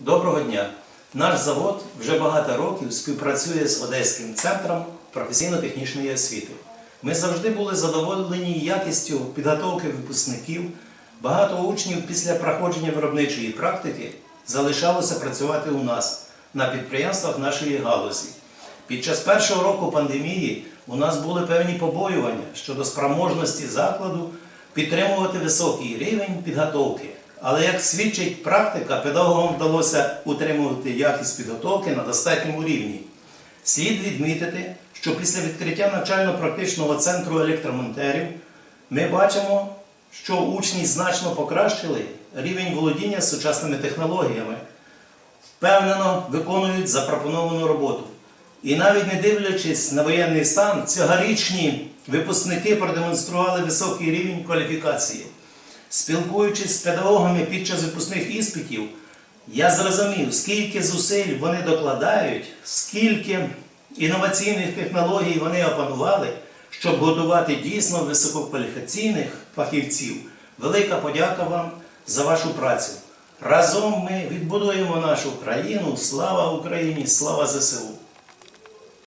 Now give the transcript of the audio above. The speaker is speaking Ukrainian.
Доброго дня! Наш завод вже багато років співпрацює з Одеським центром професійно-технічної освіти. Ми завжди були задоволені якістю підготовки випускників. Багато учнів після проходження виробничої практики залишалося працювати у нас на підприємствах нашої галузі. Під час першого року пандемії у нас були певні побоювання щодо спроможності закладу підтримувати високий рівень підготовки. Але як свідчить практика, педагогам вдалося утримувати якість підготовки на достатньому рівні. Слід відмітити, що після відкриття навчально-практичного центру електромонтерів ми бачимо, що учні значно покращили рівень володіння сучасними технологіями, впевнено виконують запропоновану роботу. І навіть не дивлячись на воєнний стан, цьогорічні випускники продемонстрували високий рівень кваліфікації. Спілкуючись з педагогами під час випускних іспитів, я зрозумів, скільки зусиль вони докладають, скільки інноваційних технологій вони опанували, щоб готувати дійсно висококваліфікаційних фахівців. Велика подяка вам за вашу працю. Разом ми відбудуємо нашу країну. Слава Україні! Слава ЗСУ!